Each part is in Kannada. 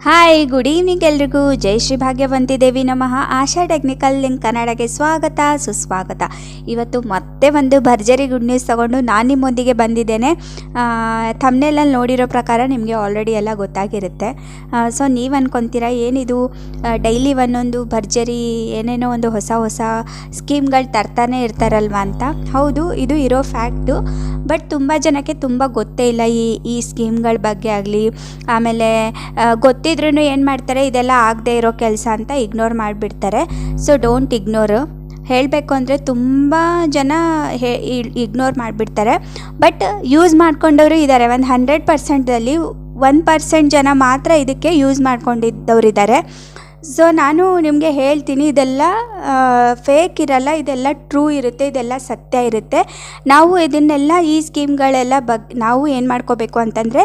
ಹಾಯ್ ಗುಡ್ ಈವ್ನಿಂಗ್ ಎಲ್ರಿಗೂ. ಜೈ ಶ್ರೀ ಭಾಗ್ಯವಂತಿ ದೇವಿ ನಮಃ. ಆಶಾ ಟೆಕ್ನಿಕಲ್ ಲಿಂಕ್ ಕನ್ನಡಕ್ಕೆ ಸ್ವಾಗತ, ಸುಸ್ವಾಗತ. ಇವತ್ತು ಮತ್ತೆ ಒಂದು ಭರ್ಜರಿ ಗುಡ್ ನ್ಯೂಸ್ ತಗೊಂಡು ನಾನು ನಿಮ್ಮೊಂದಿಗೆ ಬಂದಿದ್ದೇನೆ. ತಮ್ಮನೇಲಲ್ಲಿ ನೋಡಿರೋ ಪ್ರಕಾರ ನಿಮಗೆ ಆಲ್ರೆಡಿ ಎಲ್ಲ ಗೊತ್ತಾಗಿರುತ್ತೆ. ಸೊ ನೀವು ಅನ್ಕೊತೀರಾ, ಏನಿದು? ಡೈಲಿ ಒಂದೊಂದು ಭರ್ಜರಿ, ಏನೇನೋ ಒಂದು ಹೊಸ ಹೊಸ ಸ್ಕೀಮ್ಗಳು ತರ್ತಾನೆ ಇರ್ತಾರಲ್ವ ಅಂತ. ಹೌದು, ಇದು ಇರೋ ಫ್ಯಾಕ್ಟು ಬಟ್ ತುಂಬ ಜನಕ್ಕೆ ತುಂಬ ಗೊತ್ತೇ ಇಲ್ಲ ಈ ಈ ಸ್ಕೀಮ್ಗಳ ಬಗ್ಗೆ ಆಗಲಿ. ಆಮೇಲೆ ಗೊತ್ತಿದ್ರೂ ಏನು ಮಾಡ್ತಾರೆ, ಇದೆಲ್ಲ ಆಗದೆ ಇರೋ ಕೆಲಸ ಅಂತ ಇಗ್ನೋರ್ ಮಾಡಿಬಿಡ್ತಾರೆ. ಸೊ ಡೋಂಟ್ ಇಗ್ನೋರು ಹೇಳಬೇಕು ಅಂದರೆ ತುಂಬ ಜನ ಹೇ ಇಗ್ನೋರ್ ಮಾಡಿಬಿಡ್ತಾರೆ. ಬಟ್ ಯೂಸ್ ಮಾಡ್ಕೊಂಡವರು ಇದ್ದಾರೆ ಒಂದು ಹಂಡ್ರೆಡ್ ಪರ್ಸೆಂಟಲ್ಲಿ ಒನ್ ಪರ್ಸೆಂಟ್ ಜನ ಮಾತ್ರ ಇದಕ್ಕೆ ಯೂಸ್ ಮಾಡ್ಕೊಂಡಿದ್ದವರಿದ್ದಾರೆ. ಸೊ ನಾನು ನಿಮಗೆ ಹೇಳ್ತೀನಿ, ಇದೆಲ್ಲ ಫೇಕ್ ಇರಲ್ಲ, ಇದೆಲ್ಲ ಟ್ರೂ ಇರುತ್ತೆ, ಇದೆಲ್ಲ ಸತ್ಯ ಇರುತ್ತೆ. ನಾವು ಇದನ್ನೆಲ್ಲ, ಈ ಸ್ಕೀಮ್ಗಳೆಲ್ಲ ಬಗ್, ನಾವು ಏನು ಮಾಡ್ಕೋಬೇಕು ಅಂತಂದರೆ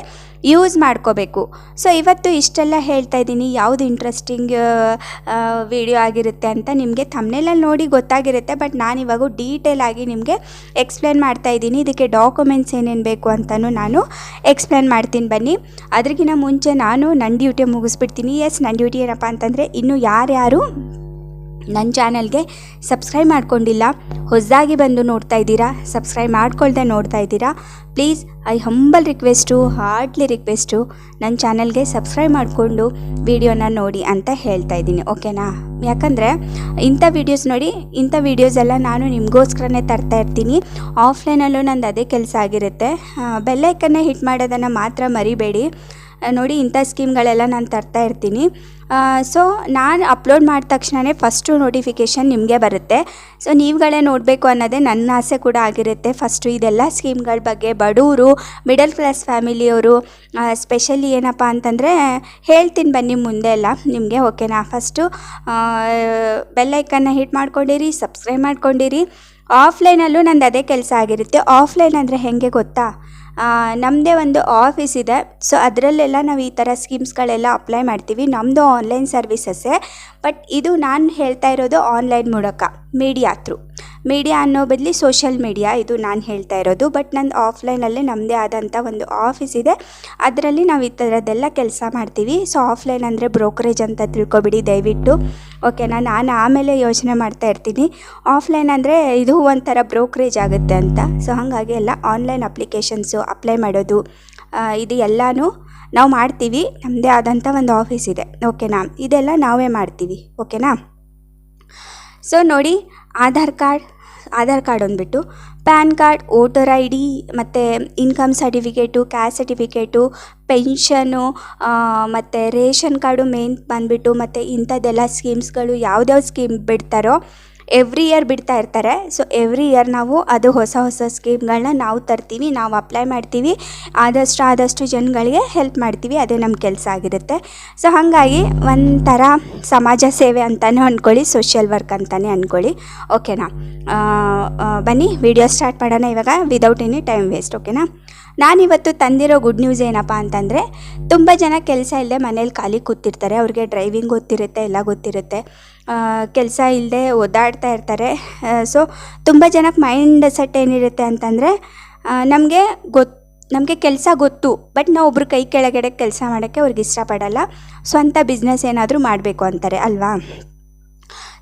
ಯೂಸ್ ಮಾಡ್ಕೋಬೇಕು. ಸೊ ಇವತ್ತು ಇಷ್ಟೆಲ್ಲ ಹೇಳ್ತಾ ಇದ್ದೀನಿ. ಯಾವುದು ಇಂಟ್ರೆಸ್ಟಿಂಗ್ ವಿಡಿಯೋ ಆಗಿರುತ್ತೆ ಅಂತ ನಿಮಗೆ ತಮ್ಮನೆಲ್ಲ ನೋಡಿ ಗೊತ್ತಾಗಿರುತ್ತೆ. ಬಟ್ ನಾನು ಇವಾಗ ಡೀಟೇಲ್ ಆಗಿ ನಿಮಗೆ ಎಕ್ಸ್ಪ್ಲೇನ್ ಮಾಡ್ತಾ ಇದ್ದೀನಿ. ಇದಕ್ಕೆ ಡಾಕ್ಯುಮೆಂಟ್ಸ್ ಏನೇನು ಬೇಕು ಅಂತಲೂ ನಾನು ಎಕ್ಸ್ಪ್ಲೇನ್ ಮಾಡ್ತೀನಿ ಬನ್ನಿ. ಅದ್ರಿಗಿಂತ ಮುಂಚೆ ನಾನು ನನ್ನ ಡ್ಯೂಟಿ ಮುಗಿಸ್ಬಿಡ್ತೀನಿ. ಎಸ್ ನನ್ನ ಡ್ಯೂಟಿ ಏನಪ್ಪ ಅಂತಂದರೆ ಇನ್ನು ಯಾರ್ಯಾರು ನನ್ನ ಚಾನಲ್ಗೆ ಸಬ್ಸ್ಕ್ರೈಬ್ ಮಾಡ್ಕೊಂಡಿಲ್ಲ, ಹೊಸದಾಗಿ ಬಂದು ನೋಡ್ತಾ ಇದ್ದೀರಾ, ಸಬ್ಸ್ಕ್ರೈಬ್ ಮಾಡ್ಕೊಳ್ದೆ ನೋಡ್ತಾ ಇದ್ದೀರಾ, please I humble request, heartly request, ನನ್ನ ಚಾನಲ್ಗೆ ಸಬ್ಸ್ಕ್ರೈಬ್ ಮಾಡಿಕೊಂಡು ವಿಡಿಯೋನ ನೋಡಿ ಅಂತ ಹೇಳ್ತಾ ಇದ್ದೀನಿ, ಓಕೆನಾ? ಯಾಕಂದರೆ ಇಂಥ ವೀಡಿಯೋಸ್ ನೋಡಿ, ಇಂಥ ವೀಡಿಯೋಸ್ ಎಲ್ಲ ನಾನು ನಿಮಗೋಸ್ಕರನೇ ತರ್ತಾ ಇರ್ತೀನಿ, ಆಫ್ಲೈನಲ್ಲೂ ನಂದು ಅದೇ ಕೆಲಸ ಆಗಿರುತ್ತೆ ಬೆಲ್ಲೈಕನ್ನೇ ಹಿಟ್ ಮಾಡೋದನ್ನು ಮಾತ್ರ ಮರಿಬೇಡಿ ನೋಡಿ ಇಂಥ ಸ್ಕೀಮ್ಗಳೆಲ್ಲ ನಾನು ತರ್ತಾ ಇರ್ತೀನಿ. ಸೊ ನಾನು ಅಪ್ಲೋಡ್ ಮಾಡಿದ ತಕ್ಷಣವೇ ಫಸ್ಟು ನೋಟಿಫಿಕೇಷನ್ ನಿಮಗೆ ಬರುತ್ತೆ. ಸೊ ನೀವುಗಳೇ ನೋಡಬೇಕು ಅನ್ನೋದೇ ನನ್ನ ಆಸೆ ಕೂಡ ಆಗಿರುತ್ತೆ. ಫಸ್ಟು ಇದೆಲ್ಲ ಸ್ಕೀಮ್ಗಳ ಬಗ್ಗೆ ಬಡವರು ಮಿಡಲ್ ಕ್ಲಾಸ್ ಫ್ಯಾಮಿಲಿಯವರು ಸ್ಪೆಷಲಿ ಏನಪ್ಪ ಅಂತಂದರೆ ಹೇಳ್ತೀನಿ ಬನ್ನಿ ಮುಂದೆ ಎಲ್ಲ. ನಿಮಗೆ ಓಕೆನಾ ಫಸ್ಟು ಬೆಲ್ಲೈಕನ್ನ ಹಿಟ್ ಮಾಡ್ಕೊಂಡಿರಿ ಸಬ್ಸ್ಕ್ರೈಬ್ ಮಾಡ್ಕೊಂಡಿರಿ. ಆಫ್ಲೈನಲ್ಲೂ ನಂದು ಅದೇ ಕೆಲಸ ಆಗಿರುತ್ತೆ. ಆಫ್ಲೈನ್ ಅಂದರೆ ಹೇಗೆ ಗೊತ್ತಾ? ನಮ್ಮದೇ ಒಂದು ಆಫೀಸ್ ಇದೆ. ಸೊ ಅದರಲ್ಲೆಲ್ಲ ನಾವು ಈ ಥರ ಸ್ಕೀಮ್ಸ್ಗಳೆಲ್ಲ ಅಪ್ಲೈ ಮಾಡ್ತೀವಿ. ನಮ್ಮದು ಆನ್ಲೈನ್ ಸರ್ವಿಸಸ್ಸೇ ಬಟ್ ಇದು ನಾನು ಹೇಳ್ತಾ ಇರೋದು ಆನ್ಲೈನ್ ಮೂಲಕ ಮೀಡಿಯಾ ಥ್ರೂ ಮೀಡಿಯಾ ಅನ್ನೋ ಬದಲಿ ಸೋಷಿಯಲ್ ಮೀಡಿಯಾ ಇದು ನಾನು ಹೇಳ್ತಾ ಇರೋದು. ಬಟ್ ನಂದು ಆಫ್ಲೈನಲ್ಲೇ ನಮ್ಮದೇ ಆದಂಥ ಒಂದು ಆಫೀಸ್ ಇದೆ. ಅದರಲ್ಲಿ ನಾವು ಈ ಥರದ್ದೆಲ್ಲ ಕೆಲಸ ಮಾಡ್ತೀವಿ. ಸೊ ಆಫ್ಲೈನ್ ಅಂದರೆ ಬ್ರೋಕರೇಜ್ ಅಂತ ತಿಳ್ಕೊಬಿಡಿ ದಯವಿಟ್ಟು. ಓಕೆನಾ ನಾನು ಆಮೇಲೆ ಯೋಚನೆ ಮಾಡ್ತಾ ಇರ್ತೀನಿ. ಆಫ್ಲೈನ್ ಅಂದರೆ ಇದು ಒಂಥರ ಬ್ರೋಕ್ರೇಜ್ ಆಗುತ್ತೆ ಅಂತ. ಸೊ, ಹಾಗಾಗಿ ಎಲ್ಲ ಆನ್ಲೈನ್ ಅಪ್ಲಿಕೇಶನ್ಸು ಅಪ್ಲೈ ಮಾಡೋದು ಇದು ಎಲ್ಲನೂ ನಾವು ಮಾಡ್ತೀವಿ. ನಮ್ಮದೇ ಆದಂಥ ಒಂದು ಆಫೀಸ್ ಇದೆ. ಓಕೆನಾ ಇದೆಲ್ಲ ನಾವೇ ಮಾಡ್ತೀವಿ. ಓಕೆನಾ? ಸೊ, ನೋಡಿ, ಆಧಾರ್ ಕಾರ್ಡ್ ಆಧಾರ್ ಕಾರ್ಡ್ ಅಂದ್ಬಿಟ್ಟು PAN card, voter I D ಮತ್ತು income certificate, caste certificate, pension ಮತ್ತು ರೇಷನ್ ಕಾರ್ಡು ಮೇನ್ ಬಂದುಬಿಟ್ಟು ಮತ್ತು ಇಂಥದ್ದೆಲ್ಲ ಸ್ಕೀಮ್ಸ್ಗಳು ಯಾವ್ದ್ಯಾವ ಸ್ಕೀಮ್ ಬಿಡ್ತಾರೋ ಎವ್ರಿ ಇಯರ್ ಬಿಡ್ತಾ ಇರ್ತಾರೆ. ಸೊ ಎವ್ರಿ ಇಯರ್ ನಾವು ಅದು ಹೊಸ ಹೊಸ ಸ್ಕೀಮ್ಗಳನ್ನ ನಾವು ತರ್ತೀವಿ, ನಾವು ಅಪ್ಲೈ ಮಾಡ್ತೀವಿ. ಆದಷ್ಟು ಆದಷ್ಟು ಜನಗಳಿಗೆ ಹೆಲ್ಪ್ ಮಾಡ್ತೀವಿ, ಅದೇ ನಮ್ಮ ಕೆಲಸ ಆಗಿರುತ್ತೆ. ಸೊ ಹಾಗಾಗಿ ಒಂಥರ ಸಮಾಜ ಸೇವೆ ಅಂತಲೇ ಅಂದ್ಕೊಳ್ಳಿ ಸೋಷಿಯಲ್ ವರ್ಕ್ ಅಂತಲೇ ಅಂದ್ಕೊಳ್ಳಿ ಓಕೆನಾ ಬನ್ನಿ ವಿಡಿಯೋ ಸ್ಟಾರ್ಟ್ ಮಾಡೋಣ ಇವಾಗ ವಿದೌಟ್ ಎನಿ ಟೈಮ್ ವೇಸ್ಟ್ ಓಕೆನಾ ನಾನಿವತ್ತು ತಂದಿರೋ ಗುಡ್ ನ್ಯೂಸ್ ಏನಪ್ಪ ಅಂತಂದರೆ, ತುಂಬ ಜನ ಕೆಲಸ ಇಲ್ಲದೆ ಮನೇಲಿ ಖಾಲಿ ಕೂತಿರ್ತಾರೆ. ಅವ್ರಿಗೆ ಡ್ರೈವಿಂಗ್ ಗೊತ್ತಿರುತ್ತೆ, ಎಲ್ಲ ಗೊತ್ತಿರುತ್ತೆ. ಕೆಲಸ ಇಲ್ಲದೆ ಓದಾಡ್ತಾ ಇರ್ತಾರೆ. ಸೊ ತುಂಬ ಜನಕ್ಕೆ ಮೈಂಡ್ ಸೆಟ್ ಏನಿರುತ್ತೆ ಅಂತಂದರೆ ನಮಗೆ ಗೊತ್ತು ನಮಗೆ ಕೆಲಸ ಗೊತ್ತು ಬಟ್ ನಾವು ಒಬ್ರು ಕೈ ಕೆಳಗಡೆ ಕೆಲಸ ಮಾಡೋಕ್ಕೆ ಅವ್ರಿಗೆ ಇಷ್ಟಪಡಲ್ಲ. ಸ್ವಂತ ಬಿಸ್ನೆಸ್ ಏನಾದರೂ ಮಾಡಬೇಕು ಅಂತಾರೆ, ಅಲ್ವಾ?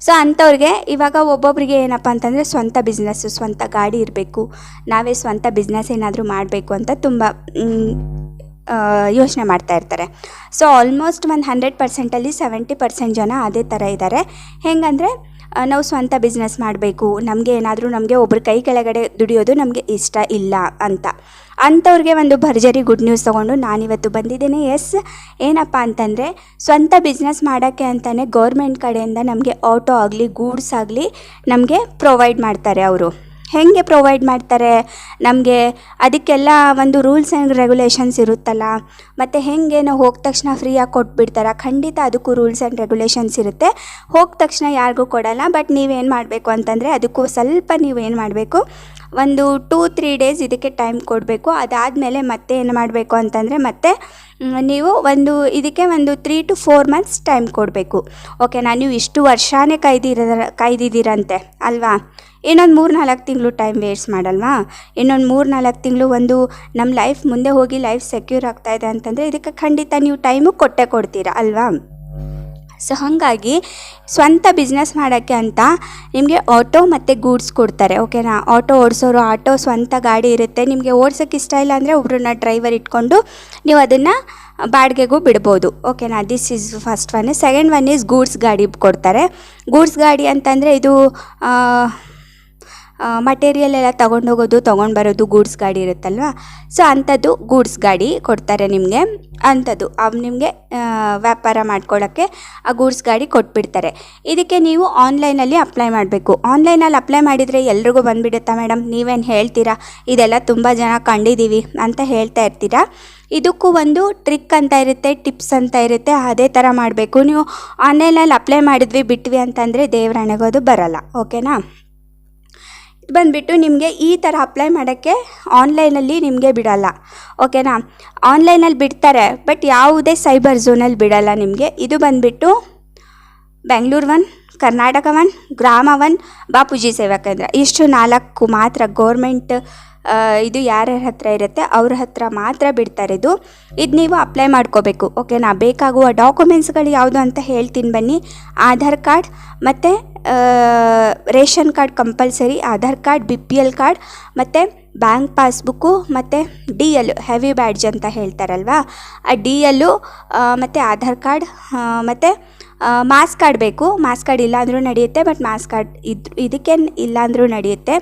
ಸೊ ಅಂಥವ್ರಿಗೆ ಇವಾಗ ಒಬ್ಬೊಬ್ಬರಿಗೆ ಏನಪ್ಪ ಅಂತಂದರೆ ಸ್ವಂತ ಬಿಸ್ನೆಸ್ಸು ಸ್ವಂತ ಗಾಡಿ ಇರಬೇಕು. ನಾವೇ ಸ್ವಂತ ಬಿಸ್ನೆಸ್ ಏನಾದರೂ ಮಾಡಬೇಕು ಅಂತ ತುಂಬ ಯೋಚನೆ ಮಾಡ್ತಾ ಇರ್ತಾರೆ. ಸೊ ಆಲ್ಮೋಸ್ಟ್ ಒಂದು ಹಂಡ್ರೆಡ್ ಪರ್ಸೆಂಟಲ್ಲಿ ಸೆವೆಂಟಿ ಪರ್ಸೆಂಟ್ ಜನ ಅದೇ ಥರ ಇದ್ದಾರೆ ಹೆಂಗಂದರೆ ನಾವು ಸ್ವಂತ ಬಿಸ್ನೆಸ್ ಮಾಡಬೇಕು. ನಮಗೆ ಏನಾದರೂ ನಮಗೆ ಒಬ್ಬರ ಕೈ ಕೆಳಗಡೆ ದುಡಿಯೋದು ನಮಗೆ ಇಷ್ಟ ಇಲ್ಲ ಅಂತ. ಅಂಥವ್ರಿಗೆ ಒಂದು ಭರ್ಜರಿ ಗುಡ್ ನ್ಯೂಸ್ ತೊಗೊಂಡು ನಾನಿವತ್ತು ಬಂದಿದ್ದೇನೆ. ಎಸ್ ಏನಪ್ಪ ಅಂತಂದರೆ, ಸ್ವಂತ ಬಿಸ್ನೆಸ್ ಮಾಡೋಕ್ಕೆ ಅಂತಲೇ ಗೌರ್ಮೆಂಟ್ ಕಡೆಯಿಂದ ನಮಗೆ ಆಟೋ ಆಗಲಿ ಗೂಡ್ಸ್ ಆಗಲಿ ನಮಗೆ ಪ್ರೊವೈಡ್ ಮಾಡ್ತಾರೆ ಅವರು. ಹೇಗೆ ಪ್ರೊವೈಡ್ ಮಾಡ್ತಾರೆ? ನಮಗೆ ಅದಕ್ಕೆಲ್ಲ ಒಂದು ರೂಲ್ಸ್ ಆ್ಯಂಡ್ ರೆಗ್ಯುಲೇಷನ್ಸ್ ಇರುತ್ತಲ್ಲ. ಮತ್ತು ಹೇಗೆ ನಾವು ಹೋದ ತಕ್ಷಣ ಫ್ರೀಯಾಗಿ ಕೊಟ್ಬಿಡ್ತಾರೆ? ಖಂಡಿತ ಅದಕ್ಕೂ ರೂಲ್ಸ್ ಆ್ಯಂಡ್ ರೆಗ್ಯುಲೇಷನ್ಸ್ ಇರುತ್ತೆ. ಹೋದ ತಕ್ಷಣ ಯಾರಿಗೂ ಕೊಡಲ್ಲ ಬಟ್ ನೀವೇನು ಮಾಡಬೇಕು ಅಂತಂದರೆ ಅದಕ್ಕೂ ಸ್ವಲ್ಪ ನೀವೇನು ಮಾಡಬೇಕು? ಒಂದು ಟೂ ತ್ರೀ ಡೇಸ್ ಇದಕ್ಕೆ ಟೈಮ್ ಕೊಡಬೇಕು. ಅದಾದಮೇಲೆ ಮತ್ತೆ ಏನು ಮಾಡಬೇಕು ಅಂತಂದರೆ ಮತ್ತೆ ನೀವು ಒಂದು, ಇದಕ್ಕೆ ಒಂದು three to four months time ಕೊಡಬೇಕು. ಓಕೆನಾ ನೀವು ಇಷ್ಟು ವರ್ಷನೇ ಕಾಯ್ದಿರ ಕಾಯ್ದಿದ್ದೀರಂತೆ ಅಲ್ವಾ? ಇನ್ನೊಂದು ಮೂರು, ನಾಲ್ಕು ತಿಂಗಳು ಟೈಮ್ ವೇಸ್ಟ್ ಮಾಡಲ್ವಾ? ಇನ್ನೊಂದು ಮೂರು, ನಾಲ್ಕು ತಿಂಗಳು ಒಂದು ನಮ್ಮ ಲೈಫ್ ಮುಂದೆ ಹೋಗಿ ಲೈಫ್ ಸೆಕ್ಯೂರ್ ಆಗ್ತಾಯಿದೆ ಅಂತಂದರೆ ಇದಕ್ಕೆ ಖಂಡಿತ ನೀವು ಟೈಮು ಕೊಟ್ಟೇ ಕೊಡ್ತೀರಾ, ಅಲ್ವಾ? ಸೊ ಹಾಗಾಗಿ ಸ್ವಂತ ಬಿಸ್ನೆಸ್ ಮಾಡೋಕ್ಕೆ ಅಂತ ನಿಮಗೆ ಆಟೋ ಮತ್ತು ಗೂಡ್ಸ್ ಕೊಡ್ತಾರೆ ಓಕೆನಾ ಆಟೋ ಓಡಿಸೋರು ಆಟೋ ಸ್ವಂತ ಗಾಡಿ ಇರುತ್ತೆ. ನಿಮಗೆ ಓಡ್ಸೋಕ್ಕೆ ಇಷ್ಟ ಇಲ್ಲ ಅಂದರೆ ಒಬ್ಬರನ್ನ ಡ್ರೈವರ್ ಇಟ್ಕೊಂಡು ನೀವು ಅದನ್ನು ಬಾಡಿಗೆಗೂ ಬಿಡ್ಬೋದು ಓಕೆನಾ this is first one second one is goods ಗಾಡಿ ಕೊಡ್ತಾರೆ. ಗೂಡ್ಸ್ ಗಾಡಿ ಅಂತಂದರೆ ಇದು ಮಟೀರಿಯಲ್ ಎಲ್ಲ ತೊಗೊಂಡು ಹೋಗೋದು, ತೊಗೊಂಡು ಬರೋದು ಗೂಡ್ಸ್ ಗಾಡಿ ಇರುತ್ತಲ್ವ? ಸೊ ಅಂಥದ್ದು ಗೂಡ್ಸ್ ಗಾಡಿ ಕೊಡ್ತಾರೆ ನಿಮಗೆ. ಅಂಥದ್ದು. ಅವು ನಿಮಗೆ ವ್ಯಾಪಾರ ಮಾಡ್ಕೊಳ್ಳೋಕ್ಕೆ ಆ ಗೂಡ್ಸ್ ಗಾಡಿ ಕೊಟ್ಬಿಡ್ತಾರೆ. ಇದಕ್ಕೆ ನೀವು ಆನ್ಲೈನಲ್ಲಿ ಅಪ್ಲೈ ಮಾಡಬೇಕು. ಆನ್ಲೈನಲ್ಲಿ ಅಪ್ಲೈ ಮಾಡಿದರೆ ಎಲ್ರಿಗೂ ಬಂದುಬಿಡುತ್ತಾ ಮೇಡಮ್ ನೀವೇನು ಹೇಳ್ತೀರಾ? ಇದೆಲ್ಲ ತುಂಬ ಜನ ಕಂಡಿದ್ದೀವಿ ಅಂತ ಹೇಳ್ತಾ ಇರ್ತೀರಾ? ಇದಕ್ಕೂ ಒಂದು ಟ್ರಿಕ್ ಅಂತ ಇರುತ್ತೆ ಟಿಪ್ಸ್ ಅಂತ ಇರುತ್ತೆ. ಅದೇ ಥರ ಮಾಡಬೇಕು. ನೀವು ಆನ್ಲೈನಲ್ಲಿ ಅಪ್ಲೈ ಮಾಡಿದ್ವಿ, ಬಿಟ್ವಿ ಅಂತಂದರೆ ದೇವ್ರಣೆಗೋದು ಬರಲ್ಲ. ಓಕೆನಾ ಬಂದುಬಿಟ್ಟು ನಿಮಗೆ ಈ ಥರ ಅಪ್ಲೈ ಮಾಡೋಕ್ಕೆ ಆನ್ಲೈನಲ್ಲಿ ನಿಮಗೆ ಬಿಡಲ್ಲ ಓಕೆನಾ ಆನ್ಲೈನಲ್ಲಿ ಬಿಡ್ತಾರೆ ಬಟ್ ಯಾವುದೇ ಸೈಬರ್ ಝೋನಲ್ಲಿ ಬಿಡಲ್ಲ ನಿಮಗೆ. ಇದು ಬಂದುಬಿಟ್ಟು Bengaluru one Karnataka one Grama one Bapuji Seva Kendra ಇಷ್ಟು ನಾಲ್ಕು ಮಾತ್ರ ಗೋರ್ಮೆಂಟ್ ಇದು ಯಾರ್ಯಾರ ಹತ್ರ ಇರುತ್ತೆ ಅವ್ರ ಹತ್ರ ಮಾತ್ರ ಬಿಡ್ತಾರೆ ಇದು ಇದು ನೀವು ಅಪ್ಲೈ ಮಾಡ್ಕೋಬೇಕು ಓಕೆನಾ ಬೇಕಾಗುವ ಡಾಕ್ಯುಮೆಂಟ್ಸ್ಗಳು ಯಾವುದು ಅಂತ ಹೇಳ್ತೀನಿ ಬನ್ನಿ. ಆಧಾರ್ ಕಾರ್ಡ್ ಮತ್ತು ration card compulsory, Aadhaar card B P L card, ಮತ್ತು ಬ್ಯಾಂಕ್ ಪಾಸ್ಬುಕ್ಕು, ಮತ್ತು ಡಿ ಎಲ್ ಹೆವಿ ಬ್ಯಾಡ್ಜ್ ಅಂತ ಹೇಳ್ತಾರಲ್ವಾ? ಆ ಡಿ ಎಲ್ಲು ಮತ್ತು ಆಧಾರ್ ಕಾರ್ಡ್ ಮತ್ತು ಮಾಸ್ ಕಾರ್ಡ್ ಬೇಕು. ಮಾಸ್ ಕಾರ್ಡ್ ಇಲ್ಲಾಂದರೂ ನಡೆಯುತ್ತೆ ಬಟ್ ಮಾಸ್ ಕಾರ್ಡ್ ಇದು, ಇದಕ್ಕೇನು ಇಲ್ಲಾಂದರೂ ನಡೆಯುತ್ತೆ.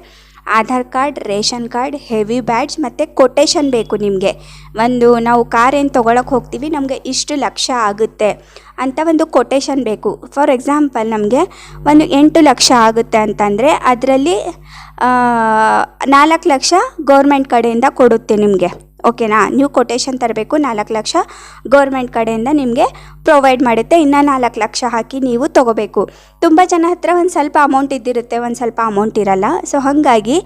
Aadhaar card, ration card, heavy badge ಮತ್ತು ಕೊಟೇಶನ್ ಬೇಕು ನಿಮಗೆ. ಒಂದು ನಾವು ಕಾರ್ ಏನು ತೊಗೊಳಕ್ಕೆ ಹೋಗ್ತೀವಿ, ನಮಗೆ ಇಷ್ಟು ಲಕ್ಷ ಆಗುತ್ತೆ ಅಂತ ಒಂದು ಕೊಟೇಶನ್ ಬೇಕು. ಫಾರ್ ಎಕ್ಸಾಂಪಲ್ ನಮಗೆ ಒಂದು ಎಂಟು ಲಕ್ಷ ಆಗುತ್ತೆ ಅಂತಂದರೆ ಅದರಲ್ಲಿ ನಾಲ್ಕು ಲಕ್ಷ ಗೌರ್ಮೆಂಟ್ ಕಡೆಯಿಂದ ಕೊಡುತ್ತೆ ನಿಮಗೆ. ಓಕೆನಾ? ನೀವು ಕೊಟೇಶನ್ ತರಬೇಕು, ನಾಲ್ಕು ಲಕ್ಷ ಗೌರ್ಮೆಂಟ್ ಕಡೆಯಿಂದ ನಿಮಗೆ ಪ್ರೊವೈಡ್ ಮಾಡುತ್ತೆ. ಇನ್ನು ನಾಲ್ಕು ಲಕ್ಷ ಹಾಕಿ ನೀವು ತೊಗೋಬೇಕು. ತುಂಬ ಜನ ಹತ್ರ ಒಂದು ಸ್ವಲ್ಪ ಅಮೌಂಟ್ ಇದ್ದಿರುತ್ತೆ, ಒಂದು ಸ್ವಲ್ಪ ಅಮೌಂಟ್ ಇರಲ್ಲ. ಸೊ ಹಾಗಾಗಿ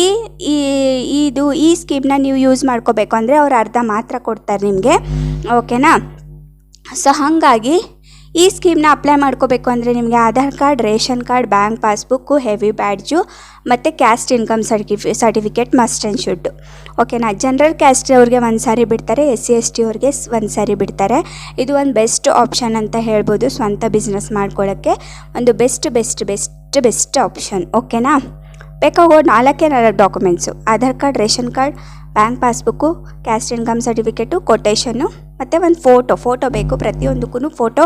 ಈ ಇದು, ಈ ಸ್ಕೀಮ್ನ ನೀವು ಯೂಸ್ ಮಾಡ್ಕೋಬೇಕು. ಅಂದರೆ ಅವ್ರು ಅರ್ಧ ಮಾತ್ರ ಕೊಡ್ತಾರೆ ನಿಮಗೆ. ಓಕೆನಾ? ಸೊ ಹಾಗಾಗಿ ಈ ಸ್ಕೀಮ್ನ ಅಪ್ಲೈ ಮಾಡ್ಕೋಬೇಕು ಅಂದರೆ ನಿಮಗೆ Aadhaar card, ration card, bank passbook, heavy badge ಮತ್ತು caste income certificate, certificate must and should ಓಕೆನಾ? ಜನರಲ್ ಕ್ಯಾಸ್ಟ್ ಅವ್ರಿಗೆ ಒಂದು ಸಾರಿ ಬಿಡ್ತಾರೆ, ಎಸ್ ಸಿ, ಎಸ್ ಟಿ ಅವ್ರಿಗೆ ಒಂದು ಸಾರಿ ಬಿಡ್ತಾರೆ. ಇದು ಒಂದು ಬೆಸ್ಟ್ ಆಪ್ಷನ್ ಅಂತ ಹೇಳ್ಬೋದು ಸ್ವಂತ ಬಿಸ್ನೆಸ್ ಮಾಡ್ಕೊಳ್ಳೋಕ್ಕೆ ಒಂದು best best best best option. ಓಕೆನಾ? ಬೇಕಾಗೋ ನಾಲ್ಕೇ ನಾಲ್ಕು documents? Aadhaar card, ration card, bank passbook, caste income certificate quotation ಮತ್ತು ಒಂದು ಫೋಟೋ ಫೋಟೋ ಬೇಕು ಪ್ರತಿಯೊಂದಕ್ಕೂ ಫೋಟೋ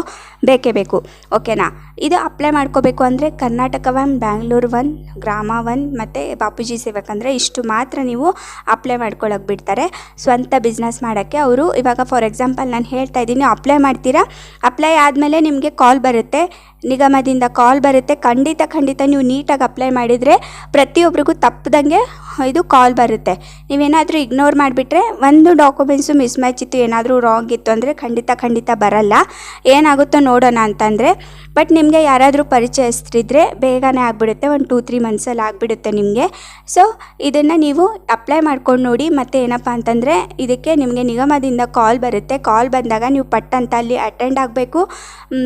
ಬೇಕೇ ಬೇಕು ಓಕೆನಾ ಇದು ಅಪ್ಲೈ ಮಾಡ್ಕೋಬೇಕು ಅಂದರೆ Karnataka one Bangalore one Grama one ಮತ್ತು ಬಾಪೂಜಿ ಸೇವಕಂದರೆ ಇಷ್ಟು ಮಾತ್ರ ನೀವು ಅಪ್ಲೈ ಮಾಡ್ಕೊಳ್ಳೋಕೆ ಬಿಡ್ತಾರೆ. ಸ್ವಂತ ಬಿಸ್ನೆಸ್ ಮಾಡೋಕ್ಕೆ ಅವರು, ಇವಾಗ ಫಾರ್ ಎಕ್ಸಾಂಪಲ್ ನಾನು ಹೇಳ್ತಾ ಇದ್ದೀನಿ ಅಪ್ಲೈ ಮಾಡ್ತೀರಾ? ಅಪ್ಲೈ ಆದಮೇಲೆ ನಿಮಗೆ ಕಾಲ್ ಬರುತ್ತೆ, ನಿಗಮದಿಂದ ಕಾಲ್ ಬರುತ್ತೆ, ಖಂಡಿತ ಖಂಡಿತ ನೀವು ನೀಟಾಗಿ ಅಪ್ಲೈ ಮಾಡಿದರೆ ಪ್ರತಿಯೊಬ್ಬರಿಗೂ ತಪ್ಪದಂಗೆ ಇದು ಕಾಲ್ ಬರುತ್ತೆ. ನೀವೇನಾದರೂ ಇಗ್ನೋರ್ ಮಾಡಿಬಿಟ್ರೆ ಒಂದು ಡಾಕ್ಯುಮೆಂಟ್ಸು ಮಿಸ್ ಮ್ಯಾಚ್ ಇತ್ತು, ಏನಾದರೂ ರಾಂಗ್ ಇತ್ತು ಅಂದರೆ ಖಂಡಿತ ಖಂಡಿತ ಬರಲ್ಲ. ಏನಾಗುತ್ತೋ ನೋಡೋಣ ಅಂತಂದರೆ, ಬಟ್ ನಿಮಗೆ ಯಾರಾದರೂ ಪರಿಚಯಿಸ್ತಿದ್ರೆ ಬೇಗನೆ ಆಗಿಬಿಡುತ್ತೆ, ಒಂದು ಟೂ ತ್ರೀ ಮಂತ್ಸಲ್ಲಿ ಆಗಿಬಿಡುತ್ತೆ ನಿಮಗೆ. ಸೊ ಇದನ್ನು ನೀವು ಅಪ್ಲೈ ಮಾಡ್ಕೊಂಡು ನೋಡಿ, ಮತ್ತು ಏನಪ್ಪ ಅಂತಂದರೆ ಇದಕ್ಕೆ ನಿಮಗೆ ನಿಗಮದಿಂದ ಕಾಲ್ ಬರುತ್ತೆ. ಕಾಲ್ ಬಂದಾಗ ನೀವು ಪಟ್ ಅಂತ ಅಲ್ಲಿ ಅಟೆಂಡ್ ಆಗಬೇಕು.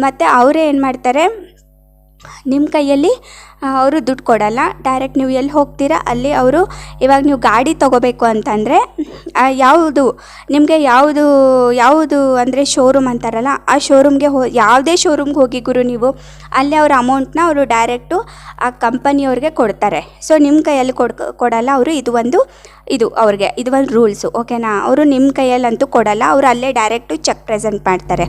ಮತ್ತು ಅವರೇ ಏನು ಮಾಡ್ತಾರೆ? ನಿಮ್ಮ ಕೈಯಲ್ಲಿ ಅವರು ದುಡ್ಡು ಕೊಡಲ್ಲ. ಡೈರೆಕ್ಟ್ ನೀವು ಎಲ್ಲಿ ಹೋಗ್ತೀರಾ, ಅಲ್ಲಿ ಅವರು ಇವಾಗ ನೀವು ಗಾಡಿ ತೊಗೋಬೇಕು ಅಂತಂದರೆ ಯಾವುದು, ನಿಮಗೆ ಯಾವುದು ಯಾವುದು ಅಂದರೆ ಶೋರೂಮ್ ಅಂತಾರಲ್ಲ, ಆ ಶೋರೂಮ್ಗೆ ಹೋ, ಯಾವುದೇ ಶೋರೂಮ್ಗೆ ಹೋಗಿ ಗುರು ನೀವು, ಅಲ್ಲಿ ಅವ್ರ ಅಮೌಂಟ್ನ ಅವರು ಡೈರೆಕ್ಟು ಆ ಕಂಪನಿಯವ್ರಿಗೆ ಕೊಡ್ತಾರೆ. ಸೊ ನಿಮ್ಮ ಕೈಯಲ್ಲಿ ಕೊಡ್ ಕೊಡಲ್ಲ ಅವರು, ಇದು ಒಂದು, ಇದು ಅವ್ರಿಗೆ, ಇದು ಒಂದು ರೂಲ್ಸು ಓಕೆನಾ ಅವರು ನಿಮ್ಮ ಕೈಯಲ್ಲಂತೂ ಕೊಡಲ್ಲ, ಅವರು ಅಲ್ಲೇ ಡೈರೆಕ್ಟು ಚೆಕ್ ಪ್ರೆಸೆಂಟ್ ಮಾಡ್ತಾರೆ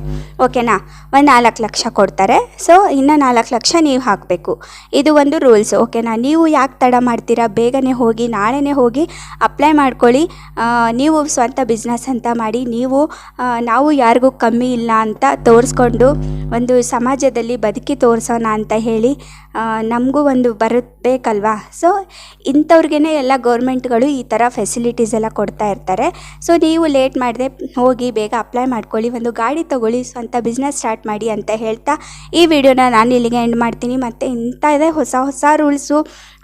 ಓಕೆನಾ ಒಂದು ನಾಲ್ಕು ಲಕ್ಷ ಕೊಡ್ತಾರೆ. ಸೊ ಇನ್ನು ನಾಲ್ಕು ಲಕ್ಷ ನೀವು ಹಾಕಬೇಕು. ಇದು ಒಂದು ರೂಲ್ಸ್, ಓಕೆನಾ? ನೀವು ಯಾಕೆ ತಡ ಮಾಡ್ತೀರಾ? ಬೇಗನೆ ಹೋಗಿ, ನಾಳೆನೇ ಹೋಗಿ ಅಪ್ಲೈ ಮಾಡ್ಕೊಳ್ಳಿ. ನೀವು ಸ್ವಂತ ಬಿಸ್ನೆಸ್ ಅಂತ ಮಾಡಿ, ನೀವು ನಾವು ಯಾರಿಗೂ ಕಮ್ಮಿ ಇಲ್ಲ ಅಂತ ತೋರಿಸ್ಕೊಂಡು ಒಂದು ಸಮಾಜದಲ್ಲಿ ಬದುಕಿ ತೋರಿಸೋಣ ಅಂತ ಹೇಳಿ ನಮಗೂ ಒಂದು ಬರಬೇಕಲ್ವಾ? ಸೊ ಇಂಥವ್ರಿಗೇ ಎಲ್ಲ ಗೌರ್ಮೆಂಟ್ಗಳು ಈ ಥರ ಫೆಸಿಲಿಟೀಸ್ ಎಲ್ಲ ಕೊಡ್ತಾ ಇರ್ತಾರೆ. ಸೊ ನೀವು ಲೇಟ್ ಮಾಡದೆ ಹೋಗಿ ಬೇಗ ಅಪ್ಲೈ ಮಾಡ್ಕೊಳ್ಳಿ, ಒಂದು ಗಾಡಿ ತೊಗೊಳ್ಳಿ, ಸ್ವಂತ ಬಿಸ್ನೆಸ್ ಸ್ಟಾರ್ಟ್ ಮಾಡಿ ಅಂತ ಹೇಳ್ತಾ ಈ ವಿಡಿಯೋನ ನಾನು ಇಲ್ಲಿಗೆ ಎಂಡ್ ಮಾಡ್ತೀನಿ. ಮತ್ತು ಇದೆ, ಹೊಸ ಹೊಸ ರೂಲ್ಸು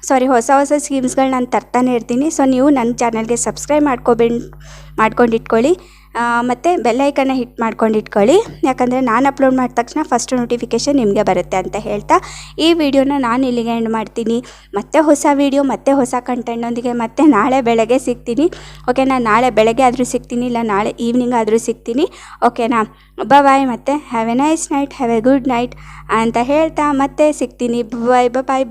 ಸಾರಿ ಹೊಸ ಹೊಸ ಸ್ಕೀಮ್ಸ್ಗಳು ನಾನು ತರ್ತಾನೆ ಇರ್ತೀನಿ. ಸೊ ನೀವು ನನ್ನ ಚಾನಲ್ಗೆ ಸಬ್ಸ್ಕ್ರೈಬ್ ಮಾಡ್ಕೊಬೆ ಮಾಡ್ಕೊಂಡು ಇಟ್ಕೊಳ್ಳಿ ಮತ್ತು ಬೆಲ್ಲೈಕನ್ನ ಹಿಟ್ ಮಾಡ್ಕೊಂಡು ಇಟ್ಕೊಳ್ಳಿ. ಯಾಕಂದರೆ ನಾನು ಅಪ್ಲೋಡ್ ಮಾಡಿದ ತಕ್ಷಣ ಫಸ್ಟ್ ನೋಟಿಫಿಕೇಷನ್ ನಿಮಗೆ ಬರುತ್ತೆ ಅಂತ ಹೇಳ್ತಾ. ಈ ವಿಡಿಯೋನ ನಾನು ಇಲ್ಲಿಗೆ ಎಂಡ್ ಮಾಡ್ತೀನಿ. ಮತ್ತೆ ಹೊಸ ವಿಡಿಯೋ ಮತ್ತೆ ಹೊಸ ಕಂಟೆಂಟ್ನೊಂದಿಗೆ ಮತ್ತೆ ನಾಳೆ ಬೆಳಗ್ಗೆ ಸಿಗ್ತೀನಿ. ಓಕೆನಾ ನಾಳೆ ಬೆಳಗ್ಗೆ ಆದರೂ ಸಿಗ್ತೀನಿ, ಇಲ್ಲ ನಾಳೆ ಈವ್ನಿಂಗ್ ಆದರೂ ಸಿಗ್ತೀನಿ. ಓಕೆನಾ ಬಾಯ್ ಮತ್ತೆ have a nice night have a good night ಅಂತ ಹೇಳ್ತಾ ಮತ್ತೆ ಸಿಗ್ತೀನಿ. ಬಾಯ್ ಬಾಯ್ ಬಾಯ್